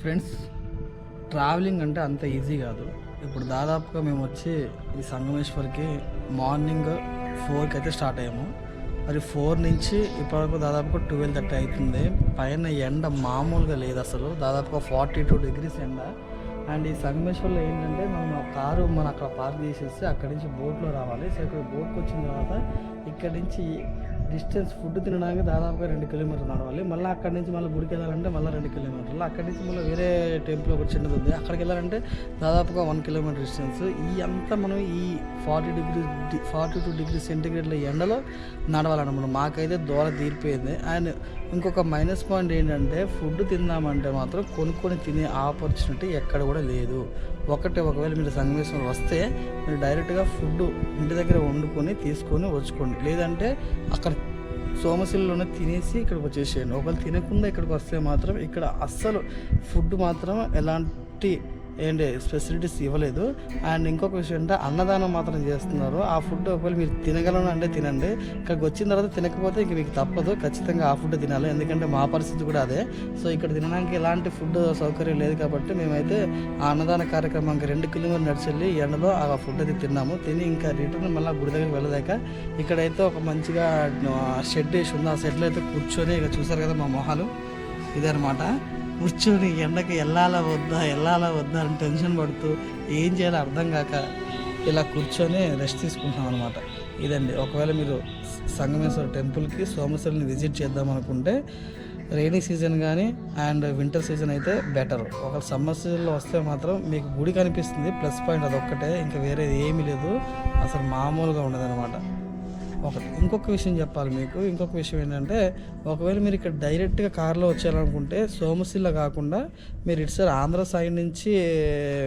Friends travelling అంటే అంత easy కాదు. ఇప్పుడు దాదాపుగా మేము వచ్చి ఈ సంగమేశ్వర్కి మార్నింగ్ ఫోర్కి అయితే స్టార్ట్ అయ్యాము. మరి ఫోర్ నుంచి ఇప్పటివరకు దాదాపుగా ట్వెల్వ్ థర్టీ అవుతుంది. పైన ఎండ మామూలుగా లేదు అసలు. దాదాపుగా ఫార్టీ టూ డిగ్రీస్ ఎండ. అండ్ ఈ సంగమేశ్వర్లో ఏంటంటే మనం కారు మనం అక్కడ పార్క్ చేసేసి అక్కడి నుంచి బోట్లో రావాలి. సో ఇక్కడ బోట్కి వచ్చిన తర్వాత ఇక్కడి నుంచి డిస్టెన్స్ ఫుడ్ తినడానికి దాదాపుగా రెండు కిలోమీటర్లు నడవాలి. మళ్ళీ అక్కడి నుంచి మళ్ళీ గుడికి వెళ్ళాలంటే మళ్ళీ రెండు కిలోమీటర్లు. అక్కడి నుంచి మళ్ళీ వేరే టెంపుల్ ఒకటి చిన్నది ఉంది. అక్కడికి వెళ్ళాలంటే దాదాపుగా వన్ కిలోమీటర్ డిస్టెన్స్. ఈ అంతా మనం ఈ forty degree forty two degree సెంటిగ్రేడ్ల ఎండలో నడవాలన్నమాట. మాకైతే దూర తీరిపోయింది. అండ్ ఇంకొక మైనస్ పాయింట్ ఏంటంటే ఫుడ్ తిందామంటే మాత్రం కొనుక్కొని తినే ఆపర్చునిటీ ఎక్కడ కూడా లేదు. ఒకటి ఒకవేళ మీరు సంగమేశ్వరం వస్తే మీరు డైరెక్ట్గా ఫుడ్ ఇంటి దగ్గర వండుకొని తీసుకొని వచ్చుకోండి. లేదంటే అక్కడ సోమశిలలోనే తినేసి ఇక్కడికి వచ్చేసేయండి. ఒకవేళ తినకుండా ఇక్కడికి వస్తే మాత్రం ఇక్కడ అస్సలు ఫుడ్ మాత్రం ఎలాంటి ఏంటి ఫెసిలిటీస్ ఇవ్వలేదు. అండ్ ఇంకొక విషయం అంటే అన్నదానం మాత్రం చేస్తున్నారు. ఆ ఫుడ్ ఒకవేళ మీరు తినగలను అంటే తినండి. ఇక్కడికి వచ్చిన తర్వాత తినకపోతే ఇంక మీకు తప్పదు. ఖచ్చితంగా ఆ ఫుడ్ తినాలి. ఎందుకంటే మా పరిస్థితి కూడా అదే. సో ఇక్కడ తినడానికి ఎలాంటి ఫుడ్ సౌకర్యం లేదు కాబట్టి మేమైతే ఆ అన్నదాన కార్యక్రమానికి రెండు కిలోమీటర్లు నడిచెళ్ళి ఎండలో ఆ ఫుడ్ అయితే తిన్నాము. తిని ఇంకా రిటర్న్ మళ్ళీ గుడి దగ్గరికి వెళ్ళదాక ఇక్కడైతే ఒక మంచిగా షెడ్ వేసి ఉంది. ఆ షెడ్లో అయితే కూర్చొని ఇక చూసారు కదా మా మొహాలు? ఇదనమాట కూర్చొని ఎండకి వెళ్ళాలా వద్దా వెళ్ళాలా వద్దా అని టెన్షన్ పడుతూ ఏం చేయాలో అర్థం కాక ఇలా కూర్చొని రెస్ట్ తీసుకుంటాం అనమాట ఇదండి. ఒకవేళ మీరు సంగమేశ్వర టెంపుల్కి సోమేశ్వరుని విజిట్ చేద్దాం అనుకుంటే రైనీ సీజన్ కానీ అండ్ వింటర్ సీజన్ అయితే బెటర్. ఒక సమ్మర్ సీజన్లో వస్తే మాత్రం మీకు గుడి కనిపిస్తుంది. ప్లస్ పాయింట్ అదొక్కటే. ఇంకా వేరేది ఏమీ లేదు. అసలు మామూలుగా ఉండదన్నమాట. ఒకటి ఇంకొక విషయం చెప్పాలి మీకు. ఇంకొక విషయం ఏంటంటే ఒకవేళ మీరు ఇక్కడ డైరెక్ట్గా కార్లో వచ్చారనుకుంటే సోమశిల కాకుండా మీరు ఇటు సైడ్ ఆంధ్ర సైడ్ నుంచి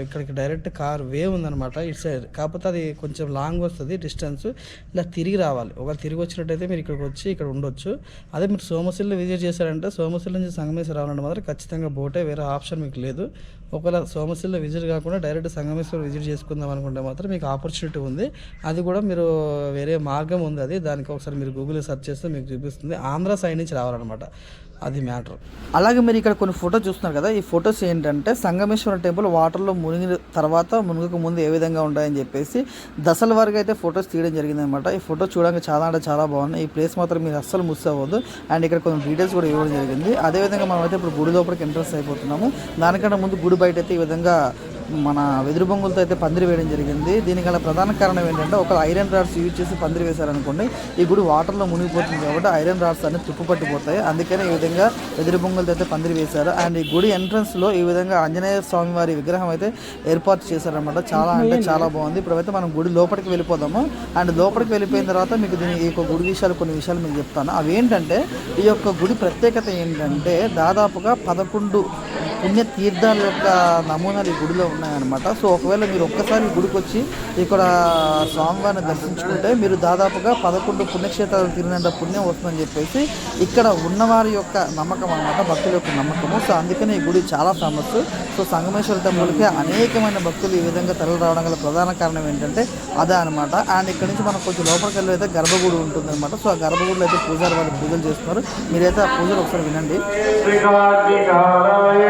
ఇక్కడికి డైరెక్ట్ కార్ వే ఉందన్నమాట ఇటు సైడ్. కాకపోతే అది కొంచెం లాంగ్ వస్తుంది డిస్టెన్స్. ఇలా తిరిగి రావాలి. ఒకవేళ తిరిగి వచ్చినట్టయితే మీరు ఇక్కడికి వచ్చి ఇక్కడ ఉండొచ్చు. అదే మీరు సోమశిల విజిట్ చేశారంటే సోమశిల నుంచి సంగమేశ్వర రావాలంటే మాత్రం ఖచ్చితంగా బోటే వేరే ఆప్షన్ మీకు లేదు. ఒకవేళ సోమశిల విజిట్ కాకుండా డైరెక్ట్ సంగమేశ్వర విజిట్ చేసుకుందాం అనుకుంటే మాత్రం మీకు ఆపర్చునిటీ ఉంది. అది కూడా మీరు వేరే మార్గం ఉంది. అది దానికి ఒకసారి మీరు గూగుల్ సెర్చ్ చేస్తే మీకు చూపిస్తుంది. ఆంధ్ర సైడ్ నుంచి రావాలన్నమాట. అది మ్యాటర్. అలాగే మీరు ఇక్కడ కొన్ని ఫోటో చూస్తున్నారు కదా ఈ ఫొటోస్ ఏంటంటే సంగమేశ్వర టెంపుల్ వాటర్లో మునిగిన తర్వాత మునుగక ముందు ఏ విధంగా ఉంటాయని చెప్పేసి దశల వరకు అయితే ఫొటోస్ తీయడం జరిగింది అనమాట ఈ ఫోటో చూడడానికి చాలా అంటే చాలా బాగున్నాయి. ఈ ప్లేస్ మాత్రం మీరు అస్సలు మిస్ అవ్వద్దు. అండ్ ఇక్కడ కొన్ని డీటెయిల్స్ కూడా ఇవ్వడం జరిగింది. అదేవిధంగా మనం అయితే ఇప్పుడు గుడి లోపలికి ఎంట్రన్స్ అయిపోతున్నాము. దానికంటే ముందు గుడి బయట అయితే ఈ విధంగా మన వెదురు బొంగులతో అయితే పందిరి వేయడం జరిగింది. దీనికి గల ప్రధాన కారణం ఏంటంటే ఒక ఐరన్ రాడ్స్ యూజ్ చేసి పందిరి వేశారనుకోండి ఈ గుడి వాటర్లో మునిగిపోతుంది కాబట్టి ఐరన్ రాడ్స్ అన్ని తుప్పు పట్టిపోతాయి. అందుకనే ఈ విధంగా వెదురు బొంగులతో అయితే పందిరి వేశారు. అండ్ ఈ గుడి ఎంట్రన్స్లో ఈ విధంగా ఆంజనేయ స్వామి వారి విగ్రహం అయితే ఏర్పాటు చేశారనమాట చాలా అంటే చాలా బాగుంది. ఇప్పుడైతే మనం గుడి లోపలికి వెళ్ళిపోదాము. అండ్ లోపలికి వెళ్ళిపోయిన తర్వాత మీకు దీని ఈ యొక్క గుడి విషయాలు కొన్ని విషయాలు మీకు చెప్తాను. అవి ఏంటంటే ఈ యొక్క గుడి ప్రత్యేకత ఏంటంటే దాదాపుగా పదకొండు పుణ్యతీర్థాల యొక్క నమూనాలు ఈ గుడిలో ఉన్నాయన్నమాట. సో ఒకవేళ మీరు ఒక్కసారి గుడికి వచ్చి ఇక్కడ స్వామివారిని దర్శించుకుంటే మీరు దాదాపుగా పదకొండు పుణ్యక్షేత్రాలు తిరిగినంత పుణ్యం వస్తుందని చెప్పేసి ఇక్కడ ఉన్నవారి యొక్క నమ్మకం అన్నమాట భక్తుల యొక్క నమ్మకము. సో అందుకని ఈ గుడి చాలా ఫేమస్ సో సంగమేశ్వర టెంపుల్కి అనేకమైన భక్తులు ఈ విధంగా తరలి రావడం గల ప్రధాన కారణం ఏంటంటే అదే అనమాట అండ్ ఇక్కడ నుంచి మనం కొంచెం లోపలికి వెళ్ళి అయితే గర్భగుడి ఉంటుంది అనమాట సో ఆ గర్భగుడిలో అయితే పూజారి వాళ్ళు పూజలు చేస్తున్నారు. మీరైతే ఆ పూజలు ఒకసారి వినండి.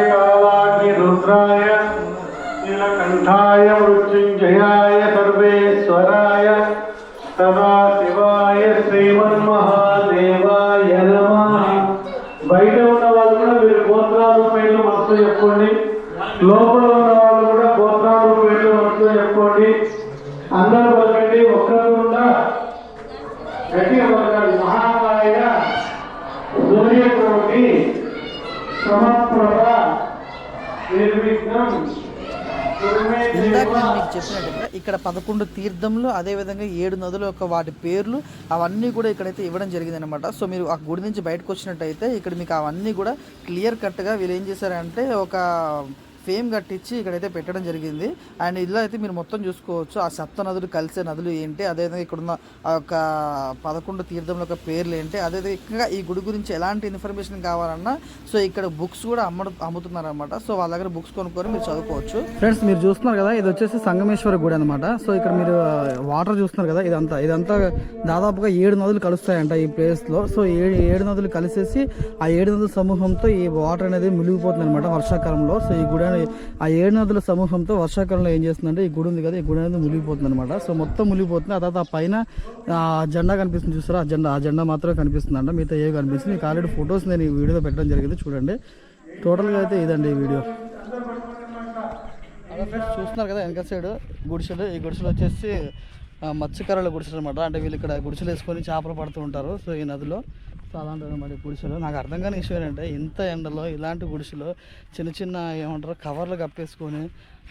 శ్రీకాగ్నికాలాయ కాలాగ్నిరుద్రాయ నీలకంఠాయ మృత్యుంజయాయ సర్వేశ్వరాయ సదాశివాయ శ్రీమన్మహాదేవాయ నమ బయట ఉన్న వాళ్ళు కూడా మీరు గోత్రాలు పేర్లు మనసు చెప్పండి లోపల ఉన్న ఇందాక నేను మీకు చెప్పినట్టుగా ఇక్కడ పదకొండు తీర్థంలు అదేవిధంగా ఏడు నదుల యొక్క వాటి పేర్లు అవన్నీ కూడా ఇక్కడైతే ఇవ్వడం జరిగింది అనమాట సో మీరు ఆ గుడి నుంచి బయటకు వచ్చినట్టయితే ఇక్కడ మీకు అవన్నీ కూడా క్లియర్ కట్గా వీళ్ళు ఏం చేశారంటే ఒక ఫేమ్ కట్టించి ఇక్కడైతే పెట్టడం జరిగింది. అండ్ ఇలా అయితే మీరు మొత్తం చూసుకోవచ్చు. ఆ సప్త నదులు కలిసే నదులు ఏంటి? అదేవిధంగా ఇక్కడ ఉన్న ఆ యొక్క పదకొండు తీర్థంలో యొక్క పేర్లు ఏంటి? అదేవిధంగా ఈ గుడి గురించి ఎలాంటి ఇన్ఫర్మేషన్ కావాలన్నా సో ఇక్కడ బుక్స్ కూడా అమ్మ అమ్ముతున్నారు అనమాట సో వాళ్ళ దగ్గర బుక్స్ కొనుక్కొని మీరు చదువుకోవచ్చు. ఫ్రెండ్స్ మీరు చూస్తున్నారు కదా ఇది వచ్చేసి సంగమేశ్వర గుడి అనమాట సో ఇక్కడ మీరు వాటర్ చూస్తున్నారు కదా ఇదంతా ఇదంతా దాదాపుగా ఏడు నదులు కలుస్తాయంట ఈ ప్లేస్లో. సో ఏడు ఏడు నదులు కలిసేసి ఆ ఏడు నదుల సమూహంతో ఈ వాటర్ అనేది మునిగిపోతుంది అనమాట వర్షాకాలంలో. సో ఈ గుడి ఆ ఏడు నదుల సమూహంతో వర్షాకాలంలో ఏం చేస్తుందంటే ఈ గుడి ఉంది కదా ఈ గుడి అనేది మునిగిపోతుంది అనమాట సో మొత్తం మునిగిపోతుంది ఆ తర్వాత ఆ పైన ఆ జెండా కనిపిస్తుంది చూసారా? ఆ జెండా ఆ జెండా మాత్రమే కనిపిస్తుంది అంట మిగతా ఏ కనిపిస్తుంది మీకు ఆల్రెడీ ఫొటోస్ నేను ఈ వీడియోలో పెట్టడం జరిగింది. చూడండి. టోటల్గా అయితే ఇదండి ఈ వీడియో. అలా ఫ్రెండ్స్ చూస్తున్నారు కదా వెనక సైడ్ గుడిసెలు ఈ గుడిసెలు వచ్చేసి మత్స్యకారుల గుడిసెలు అనమాట అంటే వీళ్ళు ఇక్కడ గుడిసెలు వేసుకొని చేపలు పడుతూ ఉంటారు. సో ఈ నదిలో. చాలా అలాంటి మరి గుడిసెలో. నాకు అర్థం కాని విషయం ఏంటంటే ఇంత ఎండలో ఇలాంటి గుడిసెలో చిన్న చిన్న ఏమంటారు కవర్లు కప్పేసుకొని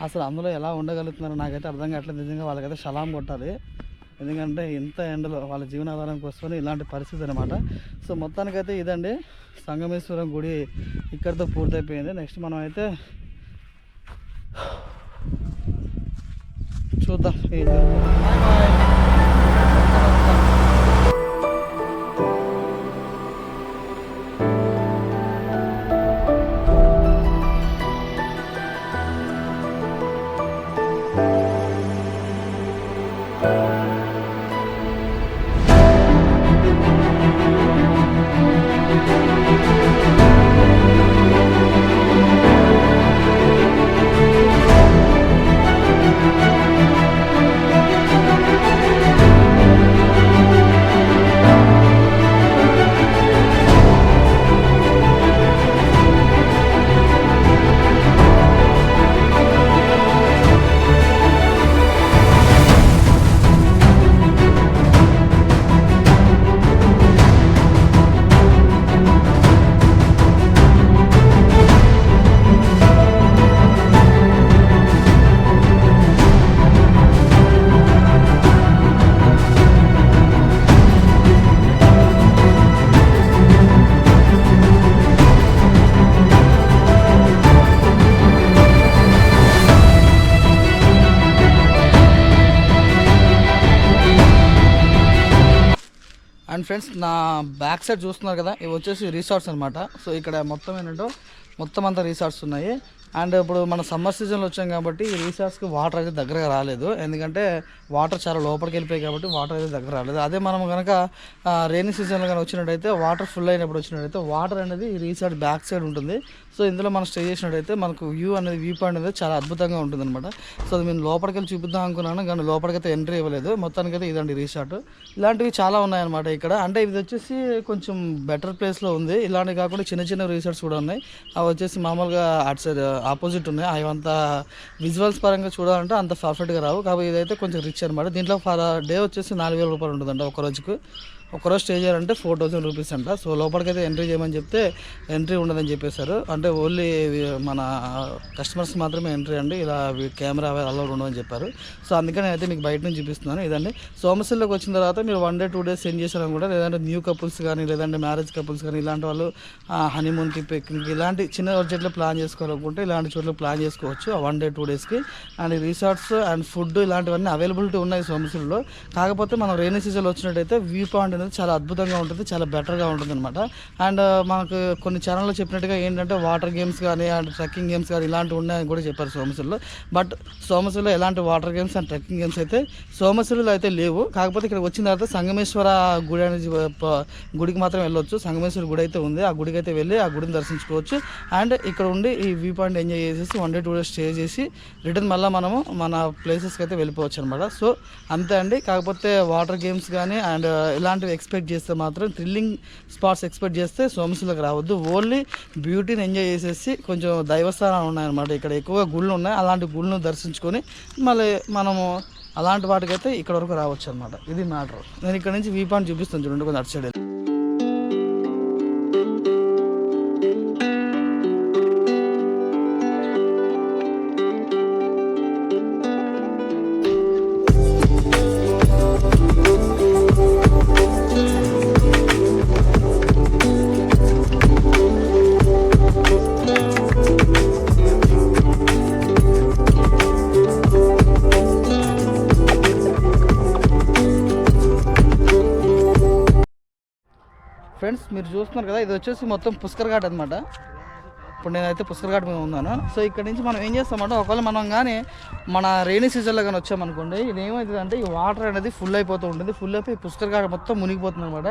అసలు అందులో ఎలా ఉండగలుగుతున్నారో నాకైతే అర్థం కావట్లేదు. నిజంగా వాళ్ళకైతే సలాం కొట్టాలి. ఎందుకంటే ఇంత ఎండలో వాళ్ళ జీవనాధారం కోసమని ఇలాంటి పరిస్థితి అనమాట సో మొత్తానికైతే ఇదండి. సంగమేశ్వరం గుడి ఇక్కడితో పూర్తయిపోయింది. నెక్స్ట్ మనం అయితే చూద్దాం అండ్ ఫ్రెండ్స్ నా బ్యాక్ సైడ్ చూస్తున్నారు కదా ఇవి వచ్చేసి రిసార్ట్స్ అనమాట సో ఇక్కడ మొత్తం ఏంటంటే మొత్తం అంతా రిసార్ట్స్ ఉన్నాయి. అండ్ ఇప్పుడు మన సమ్మర్ సీజన్లో వచ్చాం కాబట్టి ఈ రిసార్ట్స్కి వాటర్ అయితే దగ్గరగా రాలేదు. ఎందుకంటే వాటర్ చాలా లోపలికి వెళ్ళిపోయాయి కాబట్టి వాటర్ అయితే దగ్గర రాలేదు. అదే మనం కనుక రైనీ సీజన్లో కానీ వచ్చినట్టయితే వాటర్ ఫుల్ అయినప్పుడు వచ్చినట్టయితే వాటర్ అనేది ఈ రిసార్ట్ బ్యాక్ సైడ్ ఉంటుంది. సో ఇందులో మనం స్టే చేసినట్టయితే మనకు వ్యూ అనేది వ్యూ పాయింట్ అనేది చాలా అద్భుతంగా ఉంటుంది అనమాట సో అది నేను లోపలికి వెళ్ళి చూపిద్దాం అనుకున్నాను కానీ లోపలికైతే ఎంట్రీ ఇవ్వలేదు. మొత్తానికి అయితే ఇదండి రిసార్ట్. ఇలాంటివి చాలా ఉన్నాయన్నమాట ఇక్కడ. అంటే ఇది వచ్చేసి కొంచెం బెటర్ ప్లేస్లో ఉంది. ఇలాంటివి కాకుండా చిన్న చిన్న రీసార్ట్స్ కూడా ఉన్నాయి. అవి వచ్చేసి మామూలుగా అటు సైడ్ ఆపోజిట్ ఉన్నాయి. అవి అంత విజువల్స్ పరంగా చూడాలంటే అంత పర్ఫెక్ట్గా రావు. కాబట్టి ఇదైతే కొంచెం రిచ్ అనమాట దీంట్లో ఫర్ డే వచ్చేసి నాలుగు వేల రూపాయలు ఉంటుందంట ఒక రోజుకు. ఒకరోజు స్టే చేయాలంటే ఫోర్ థౌసండ్ రూపీస్ అంట. సో లోపలికైతే ఎంట్రీ చేయమని చెప్తే ఎంట్రీ ఉండదని చెప్పేశారు. అంటే ఓన్లీ మన కస్టమర్స్ మాత్రమే ఎంట్రీ అండి. ఇలా కెమెరా అలౌడ్ ఉండదని చెప్పారు. సో అందుకని అయితే మీకు బయట నుంచి చూపిస్తున్నాను. ఇదండి. సోమశిల్లోకి వచ్చిన తర్వాత మీరు one day two days send చేశారని కూడా లేదంటే న్యూ కపుల్స్ కానీ లేదంటే మ్యారేజ్ కపుల్స్ కానీ ఇలాంటి వాళ్ళు హనీమూన్కి పిక్నిక్ ఇలాంటి చిన్న బడ్జెట్లో ప్లాన్ చేసుకోవాలనుకుంటే ఇలాంటి చోట్ల ప్లాన్ చేసుకోవచ్చు. వన్ డే టూ డేస్కి. అండ్ రిసార్ట్స్ అండ్ ఫుడ్ ఇలాంటివన్నీ అవైలబిలిటీ ఉన్నాయి సోమశిల్లో కాకపోతే మనం రైనీ సీజన్లో వచ్చినట్టయితే వ్యూ పాయింట్ అనేది చాలా అద్భుతంగా ఉంటుంది. చాలా బెటర్గా ఉంటుంది అనమాట అండ్ మనకు కొన్ని ఛానల్లో చెప్పినట్టుగా ఏంటంటే వాటర్ గేమ్స్ కానీ అండ్ ట్రెక్కింగ్ గేమ్స్ కానీ ఇలాంటివి ఉన్నాయని కూడా చెప్పారు సోమశిల్లో బట్ సోమశిల్లో ఎలాంటి water games and trekking games అయితే సోమశిల్లో అయితే లేవు. కాకపోతే ఇక్కడ వచ్చిన తర్వాత సంగమేశ్వర గుడి అనేది గుడికి మాత్రం వెళ్ళొచ్చు. సంగమేశ్వర గుడి అయితే ఉంది. ఆ గుడికి అయితే వెళ్ళి ఆ గుడిని దర్శించుకోవచ్చు. అండ్ ఇక్కడ ఉండి ఈ వ్యూ పాయింట్ ఎంజాయ్ చేసేసి one day two days stay చేసి రిటర్న్ మళ్ళీ మనము మన ప్లేసెస్కి అయితే వెళ్ళిపోవచ్చు అనమాట సో అంతే అండి. కాకపోతే వాటర్ గేమ్స్ కానీ అండ్ ఇలాంటివి ఎక్స్పెక్ట్ చేస్తే మాత్రం థ్రిల్లింగ్ స్పాట్స్ ఎక్స్పెక్ట్ చేస్తే సోమశిలకు రావద్దు. ఓన్లీ బ్యూటీని ఎంజాయ్ చేసేసి కొంచెం దైవస్థానాలు ఉన్నాయన్నమాట. ఇక్కడ ఎక్కువగా గుళ్ళు ఉన్నాయి. అలాంటి గుళ్ళను దర్శించుకొని మళ్ళీ మనము అలాంటి వాటికైతే ఇక్కడ వరకు రావచ్చు అనమాట ఇది మ్యాటర్. నేను ఇక్కడ నుంచి వ్యూ పాయింట్ చూపిస్తాను చూడండి కొంచెం అటు సైడ్ మీరు చూస్తున్నారు కదా ఇది వచ్చేసి మొత్తం పుష్కర్ ఘాట్ అనమాట ఇప్పుడు నేనైతే పుష్కర్ మీద ఉన్నాను. సో ఇక్కడ నుంచి మనం ఏం చేస్తామంటే ఒకవేళ మనం కానీ మన రెయినీ సీజన్లో కానీ వచ్చామనుకోండి ఇది ఏమవుతుంది అంటే ఈ వాటర్ అనేది ఫుల్ అయిపోతూ ఉంటుంది. ఫుల్ అయిపోయి పుష్కర్ మొత్తం మునిగిపోతుంది అనమాట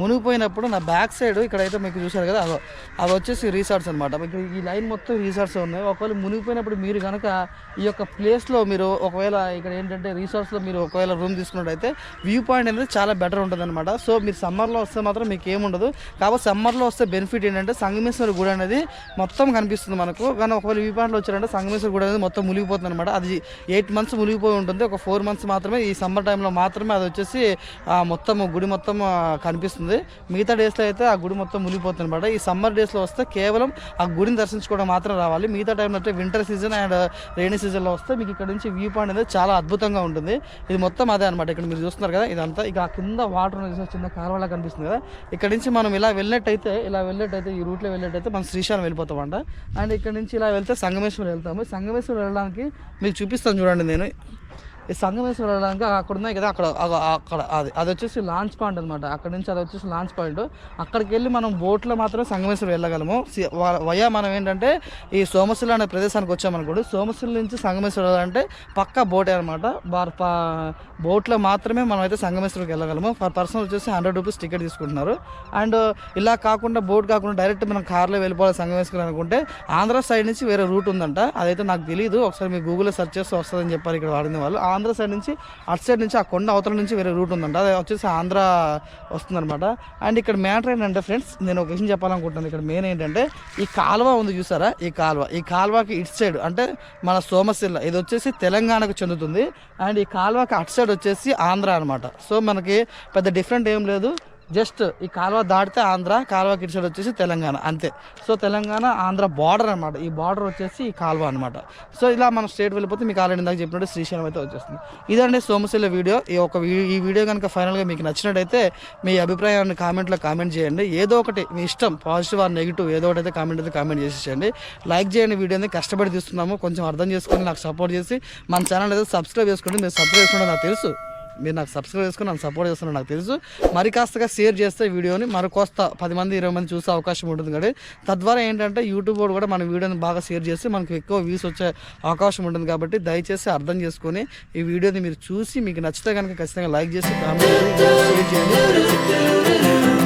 మునిగిపోయినప్పుడు నా బ్యాక్ సైడ్ ఇక్కడైతే మీకు చూశారు కదా అదో అది వచ్చేసి రీసార్ట్స్ అనమాట ఇక్కడ ఈ లైన్ మొత్తం రీసార్ట్స్ ఉన్నాయి. ఒకవేళ మునిగిపోయినప్పుడు మీరు కనుక ఈ యొక్క ప్లేస్లో మీరు ఒకవేళ ఇక్కడ ఏంటంటే రీసార్ట్స్లో మీరు ఒకవేళ రూమ్ తీసుకున్నట్టయితే వ్యూ పాయింట్ అనేది చాలా బెటర్ ఉంటుంది అనమాట సో మీరు సమ్మర్లో వస్తే మాత్రం మీకు ఏముండదు కాబట్టి సమ్మర్లో వస్తే బెనిఫిట్ ఏంటంటే సంగమేశ్వర గుడి అనేది మొత్తం మొత్తం కనిపిస్తుంది మనకు. కానీ ఒకవేళ వ్యూ పాయింట్లో వచ్చారంటే సంగమేశ్వర గుడి అనేది మొత్తం మునిగిపోతుంది అనమాట అది ఎయిట్ మంత్స్ మునిగిపోయి ఉంటుంది. ఒక ఫోర్ మంత్స్ మాత్రమే ఈ సమ్మర్ టైంలో మాత్రమే అది వచ్చేసి ఆ, మొత్తం గుడి మొత్తం కనిపిస్తుంది. మిగతా డేస్లో అయితే ఆ గుడి మొత్తం మునిగిపోతుంది అనమాట ఈ సమ్మర్ డేస్లో వస్తే కేవలం ఆ గుడిని దర్శించుకోవడం మాత్రం రావాలి. మిగతా టైంలో అయితే వింటర్ సీజన్ అండ్ రైనీ సీజన్లో వస్తే మీకు ఇక్కడ నుంచి వ్యూ పాయింట్ అనేది చాలా అద్భుతంగా ఉంటుంది. ఇది మొత్తం అదే అనమాట ఇక్కడ మీరు చూస్తున్నారు కదా ఇదంతా ఇక ఆ కింద వాటర్ చిన్న కాలువలా కనిపిస్తుంది కదా. ఇక్కడ నుంచి మనం ఇలా వెళ్ళినట్టయితే ఇలా వెళ్ళినట్టయితే ఈ రూట్లో వెళ్ళినట్టయితే మనం వెళ్ళిపోతాం వెళ్ళిపోతామంట అండ్ ఇక్కడ నుంచి ఇలా వెళ్తే సంగమేశ్వరం వెళ్తాము. సంగమేశ్వరం వెళ్ళడానికి మీకు చూపిస్తాను చూడండి నేను. ఈ సంగమేశ్వరం వెళ్ళడానికి అక్కడ ఉన్నాయి కదా అక్కడ అక్కడ అది అది వచ్చేసి లాంచ్ పాయింట్ అనమాట అక్కడ నుంచి అది వచ్చేసి లాంచ్ పాయింట్ అక్కడికి వెళ్ళి మనం బోట్లో మాత్రం సంగమేశ్వరం వెళ్ళగలము. వ- వయా మనం ఏంటంటే ఈ సోమశిల అనే ప్రదేశానికి వచ్చామనుకోండి సోమశిల నుంచి సంగమేశ్వరం వెళ్ళాలంటే పక్కా బోటే అనమాట బార్ బోట్లో మాత్రమే మనం అయితే సంగమేశ్వరంకి వెళ్ళగలము. ఫర్ పర్సన్ వచ్చేసి హండ్రెడ్ రూపీస్ టికెట్ తీసుకుంటున్నారు. అండ్ ఇలా కాకుండా బోట్ కాకుండా డైరెక్ట్ మనం కార్లో వెళ్ళిపోవాలి సంగమేశ్వరం అనుకుంటే ఆంధ్ర సైడ్ నుంచి వేరే రూట్ ఉందంట. అదైతే నాకు తెలియదు ఒకసారి మీరు గూగుల్లో సెర్చ్ చేస్తే వస్తుందని చెప్పారు ఇక్కడ వాడిన వాళ్ళు. ఆంధ్ర సైడ్ నుంచి అటు సైడ్ నుంచి ఆ కొండ అవతల నుంచి వేరే రూట్ ఉందంట. అది వచ్చేసి ఆంధ్ర వస్తుందన్నమాట. అండ్ ఇక్కడ మ్యాటర్ ఏంటంటే ఫ్రెండ్స్ నేను ఒక విషయం చెప్పాలనుకుంటున్నాను. ఇక్కడ మెయిన్ ఏంటంటే ఈ కాలువ ఉంది చూసారా? ఈ కాలువ. ఈ కాలువకి ఇటు సైడ్ అంటే మన సోమశిల్ల ఇది వచ్చేసి తెలంగాణకు చెందుతుంది. అండ్ ఈ కాలువకి అటు సైడ్ వచ్చేసి ఆంధ్ర అనమాట సో మనకి పెద్ద డిఫరెంట్ ఏం లేదు. జస్ట్ ఈ కాలువ దాటితే ఆంధ్ర కాలువ ఇటు సైడ్ వచ్చేసి తెలంగాణ అంతే. సో తెలంగాణ ఆంధ్ర బార్డర్ అనమాట ఈ బార్డర్ వచ్చేసి ఈ కాలువ అనమాట సో ఇలా మనం స్టేట్ వెళ్ళిపోతే మీకు ఆల్రెడీ ఇందాక చెప్పినట్టు శ్రీశైలం అయితే వచ్చేస్తుంది. ఇదండి సోమశైల వీడియో. ఈ ఒక ఈ వీడియో కనుక ఫైనల్గా మీకు నచ్చినట్టయితే మీ అభిప్రాయాన్ని కామెంట్లో కామెంట్ చేయండి. ఏదో ఒకటి మీ ఇష్టం పాజిటివ్ ఆర్ నెగిటివ్ ఏదో ఒకటి అయితే కామెంట్ అయితే కామెంట్ చేసేయండి లైక్ చేయండి వీడియోని కష్టపడి తీస్తున్నాము. కొంచెం అర్థం చేసుకొని నాకు సపోర్ట్ చేసి మన ఛానల్ అయితే సబ్స్క్రైబ్ చేసుకోండి. మీరు సబ్స్క్రైబ్ చేసుకోండి నాకు తెలుసు. మీరు నాకు సబ్స్క్రైబ్ చేసుకుని నన్ను సపోర్ట్ చేస్తున్నారు నాకు తెలుసు. మరి కాస్తగా షేర్ చేస్తే వీడియోని మరికొస్త పది మంది ఇరవై మంది చూసే అవకాశం ఉంటుంది కాబట్టి తద్వారా ఏంటంటే యూట్యూబ్ కూడా మన వీడియోని బాగా షేర్ చేసి మనకు ఎక్కువ వ్యూస్ వచ్చే అవకాశం ఉంటుంది కాబట్టి దయచేసి అర్థం చేసుకొని ఈ వీడియోని మీరు చూసి మీకు నచ్చితే కనుక ఖచ్చితంగా లైక్ చేసి కామెంట్ చేసి షేర్ చేయండి.